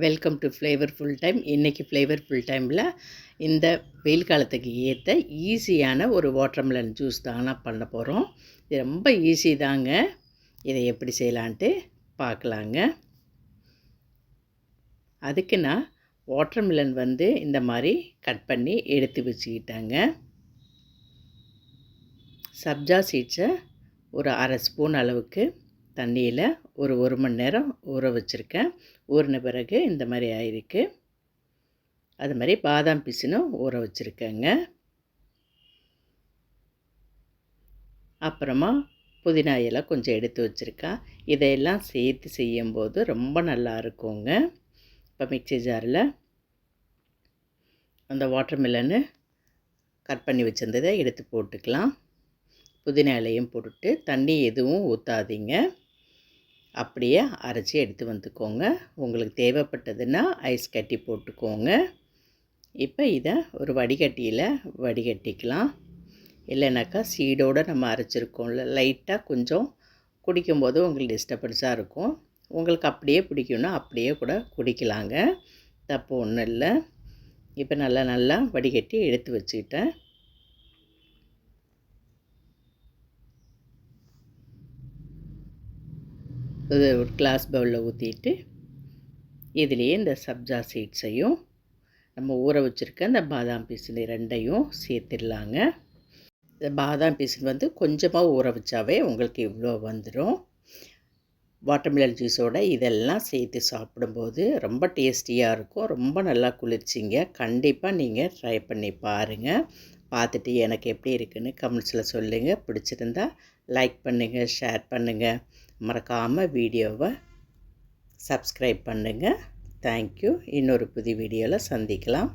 Welcome to flavourful time இன்றைக்கி flavourful டைமில் இந்த வெயில் காலத்துக்கு ஏற்ற ஈஸியான ஒரு வாட்டர்மெலன் ஜூஸ் தானாக பண்ண போகிறோம் இது ரொம்ப ஈஸி தாங்க. இதை எப்படி செய்யலான்ட்டு பார்க்கலாங்க. அதுக்கு நான் வாட்டர்மெலன் வந்து இந்த மாதிரி கட் பண்ணி எடுத்து வச்சுக்கிட்டேங்க. சப்ஜா சீட்ஸை ஒரு அரை ஸ்பூன் அளவுக்கு தண்ணியில் ஒரு ஒரு மணி நேரம் ஊற வச்சுருக்கேன். ஊறின பிறகு இந்த மாதிரி ஆயிருக்கு. அது மாதிரி பாதாம் பிசினும் ஊற வச்சுருக்கேங்க. அப்புறமா புதினா இலை கொஞ்சம் எடுத்து வச்சுருக்கேன் இதையெல்லாம் சேர்த்து செய்யும்போது ரொம்ப நல்லா இருக்குங்க. இப்போ மிக்சி ஜாரில் அந்த வாட்டர்மெலனு கட் பண்ணி வச்சுருந்ததை எடுத்து போட்டுக்கலாம். புதினா இலையும் போட்டுட்டு தண்ணி எதுவும் ஊற்றாதீங்க அப்படியே அரைச்சி எடுத்து வந்துக்கோங்க. உங்களுக்கு தேவைப்பட்டதுன்னா ஐஸ் கட்டி போட்டுக்கோங்க. இப்போ இதை ஒரு வடிகட்டியில் வடிகட்டிக்கலாம். இல்லைனாக்கா சீடோடு நம்ம அரைச்சிருக்கோம்ல லைட்டாக கொஞ்சம் குடிக்கும்போது உங்களுக்கு டிஸ்டர்பன்ஸாக இருக்கும். உங்களுக்கு அப்படியே பிடிக்கும்னா அப்படியே கூட குடிக்கலாங்க. தப்பு ஒன்றும் இல்லை. இப்போ நல்லா நல்லா வடிகட்டி எடுத்து வச்சுக்கிட்டேன். ஒரு கிளாஸ் பவுலில் ஊற்றிட்டு இதுலேயே இந்த சப்ஜா சீட்ஸையும் நம்ம ஊற வச்சுருக்க இந்த பாதாம் பீஸில் ரெண்டையும் சேர்த்துடலாங்க. இந்த பாதாம் பீஸ் வந்து கொஞ்சமாக ஊற வச்சாவே உங்களுக்கு இவ்வளோ வந்துடும் வாட்டர்மெலன் ஜூஸோட இதெல்லாம் சேர்த்து சாப்பிடும்போது ரொம்ப டேஸ்டியாக இருக்கும். ரொம்ப நல்லா குளிர்ச்சிங்க. கண்டிப்பாக நீங்கள் ட்ரை பண்ணி பாருங்கள் பார்த்துட்டு எனக்கு எப்படி இருக்குன்னு கமெண்ட்ஸில் சொல்லுங்கள் பிடிச்சிருந்தா லைக் பண்ணுங்கள் ஷேர் பண்ணுங்கள் மறக்காமல் வீடியோவை சப்ஸ்கிரைப் பண்ணுங்கள் தேங்க்யூ இன்னொரு புது வீடியோவில் சந்திக்கலாம்.